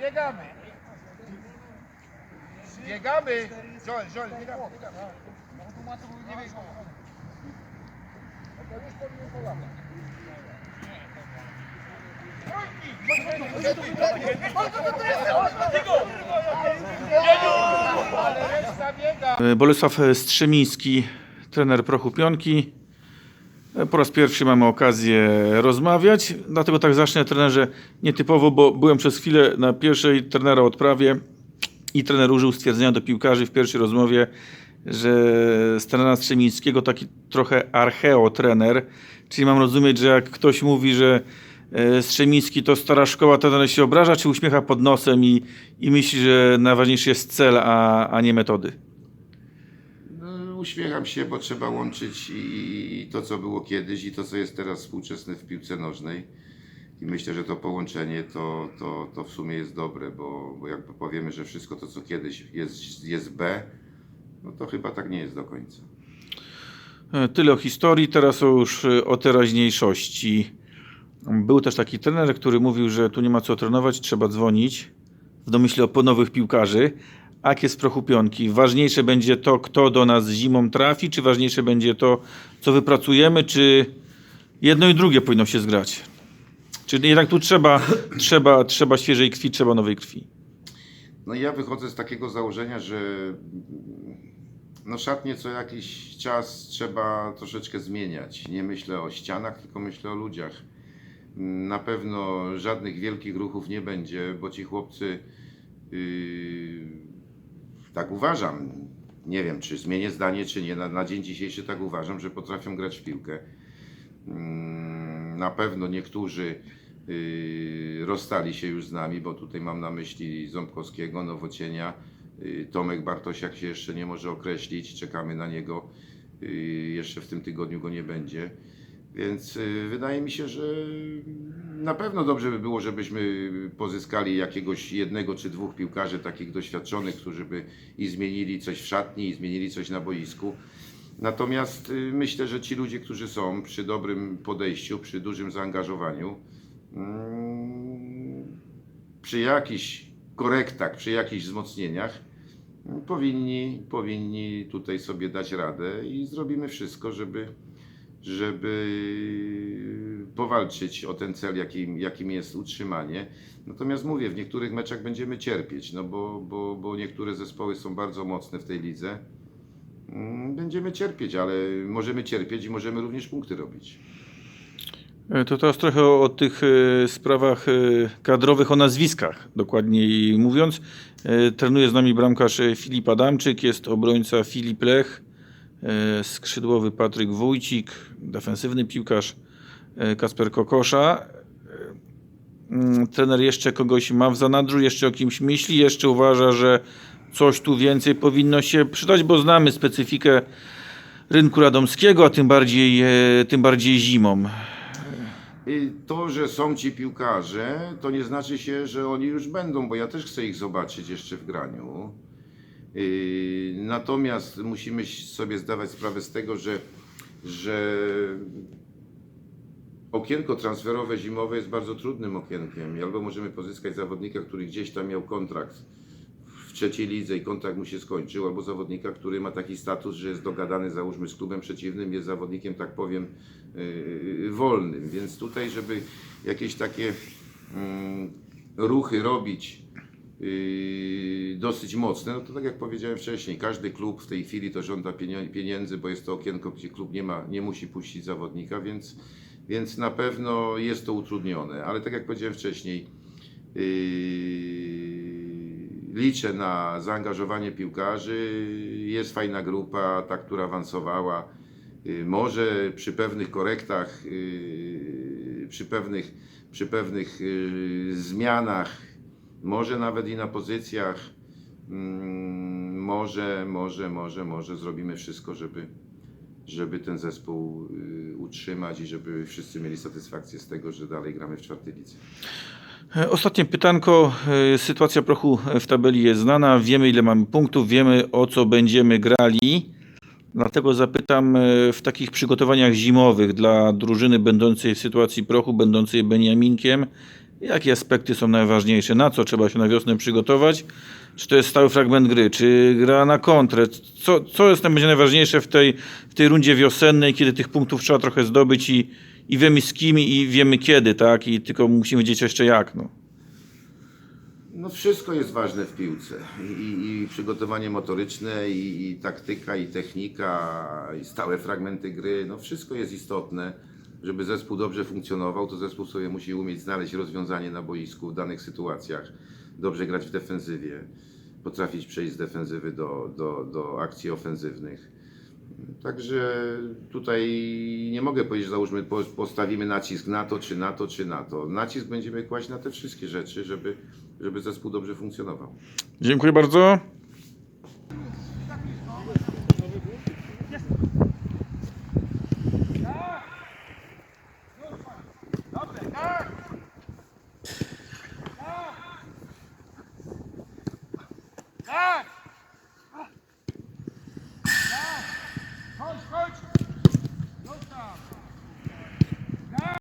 Biegamy. Biegamy. Joel, Joel, biegamy. Bolesław Strzymiński trener Prochu Pionki. Po raz pierwszy mamy okazję rozmawiać, dlatego tak zacznę trenerze nietypowo, bo byłem przez chwilę na pierwszej trenera odprawie i trener użył stwierdzenia do piłkarzy w pierwszej rozmowie, że z trenera Strzemińskiego taki trochę archeo trener, czyli mam rozumieć, że jak ktoś mówi, że e, Strzemiński to stara szkoła, trener się obraża, czy uśmiecha pod nosem i, i myśli, że najważniejszy jest cel, a, a nie metody. Uśmiecham się, bo trzeba łączyć i, i to, co było kiedyś, i to, co jest teraz współczesne w piłce nożnej. I myślę, że to połączenie to, to, to w sumie jest dobre, bo, bo jak powiemy, że wszystko to, co kiedyś jest, jest B, no to chyba tak nie jest do końca. E, Tyle o historii, teraz już e, o teraźniejszości. Był też taki trener, który mówił, że tu nie ma co trenować, trzeba dzwonić w domyśle o nowych piłkarzy. A jak jest w prochu pionki? Ważniejsze będzie to, kto do nas zimą trafi, czy ważniejsze będzie to, co wypracujemy, czy jedno i drugie powinno się zgrać? Czyli jednak tu trzeba, trzeba, trzeba świeżej krwi, trzeba nowej krwi. No ja wychodzę z takiego założenia, że no szatnie co jakiś czas trzeba troszeczkę zmieniać. Nie myślę o ścianach, tylko myślę o ludziach. Na pewno żadnych wielkich ruchów nie będzie, bo ci chłopcy, yy, tak uważam, nie wiem czy zmienię zdanie czy nie, na, na dzień dzisiejszy tak uważam, że potrafią grać w piłkę. Mm, Na pewno niektórzy yy, rozstali się już z nami, bo tutaj mam na myśli Ząbkowskiego, Nowocienia. Yy, Tomek Bartosiak się jeszcze nie może określić, czekamy na niego. Yy, Jeszcze w tym tygodniu go nie będzie. Więc yy, wydaje mi się, że na pewno dobrze by było, żebyśmy pozyskali jakiegoś jednego czy dwóch piłkarzy takich doświadczonych, którzy by i zmienili coś w szatni, i zmienili coś na boisku. Natomiast y, myślę, że ci ludzie, którzy są przy dobrym podejściu, przy dużym zaangażowaniu, mm, przy jakichś korektach, przy jakichś wzmocnieniach, mm, powinni, powinni tutaj sobie dać radę i zrobimy wszystko, żeby, żeby powalczyć o ten cel, jakim, jakim jest utrzymanie. Natomiast mówię, w niektórych meczach będziemy cierpieć, no bo, bo, bo niektóre zespoły są bardzo mocne w tej lidze. Mm, Będziemy cierpieć, ale możemy cierpieć i możemy również punkty robić. E, To teraz trochę o, tych e, sprawach e, kadrowych, o nazwiskach dokładniej mówiąc. Trenuje z nami bramkarz Filip Adamczyk, jest obrońca Filip Lech, skrzydłowy Patryk Wójcik, defensywny piłkarz e, Kasper Kokosza. E, mm, Trener jeszcze kogoś ma w zanadrzu, jeszcze o kimś myśli, jeszcze uważa, że coś tu więcej powinno się przydać, bo znamy specyfikę rynku radomskiego, a tym bardziej, e, tym bardziej zimą. I to, że są ci piłkarze, to nie znaczy się, że oni już będą, bo ja też chcę ich zobaczyć jeszcze w graniu. Yy, Natomiast musimy sobie zdawać sprawę z tego, że, że okienko transferowe zimowe jest bardzo trudnym okienkiem. Albo możemy pozyskać zawodnika, który gdzieś tam miał kontrakt w trzeciej lidze i kontrakt mu się skończył, albo zawodnika, który ma taki status, że jest dogadany załóżmy z klubem przeciwnym, jest zawodnikiem, tak powiem, yy, wolnym. Więc tutaj, żeby jakieś takie mm, ruchy robić dosyć mocne, no to tak jak powiedziałem wcześniej, każdy klub w tej chwili to żąda pieniędzy, bo jest to okienko, gdzie klub nie, ma, nie musi puścić zawodnika, więc, więc na pewno jest to utrudnione. Ale tak jak powiedziałem wcześniej, yy, liczę na zaangażowanie piłkarzy. Jest fajna grupa, ta, która awansowała. Yy, Może przy pewnych korektach, yy, przy pewnych, przy pewnych yy, zmianach, może nawet i na pozycjach, mm, może, może, może, może zrobimy wszystko, żeby, żeby ten zespół yy, utrzymać i żeby wszyscy mieli satysfakcję z tego, że dalej gramy w czwartej lidze. E, Ostatnie pytanko. E, Sytuacja prochu w tabeli jest znana. Wiemy, ile mamy punktów, wiemy, o co będziemy grali. Dlatego zapytam e, w takich przygotowaniach zimowych dla drużyny będącej w sytuacji prochu, będącej Beniaminkiem, jakie aspekty są najważniejsze? Na co trzeba się na wiosnę przygotować? Czy to jest stały fragment gry? Czy gra na kontrę? Co, co jest będzie najważniejsze w tej, w tej rundzie wiosennej, kiedy tych punktów trzeba trochę zdobyć i, i wiemy z kim i wiemy kiedy, tak? I tylko musimy wiedzieć jeszcze jak. No. No wszystko jest ważne w piłce. I, i, przygotowanie motoryczne, i, i taktyka, i technika, i stałe fragmenty gry. No wszystko jest istotne. Żeby zespół dobrze funkcjonował, to zespół sobie musi umieć znaleźć rozwiązanie na boisku w danych sytuacjach. Dobrze grać w defensywie, potrafić przejść z defensywy do, do, do akcji ofensywnych. Także tutaj nie mogę powiedzieć, załóżmy, po- postawimy nacisk na to, czy na to, czy na to. Nacisk będziemy kłaść na te wszystkie rzeczy, żeby, żeby zespół dobrze funkcjonował. Dziękuję bardzo. Tak!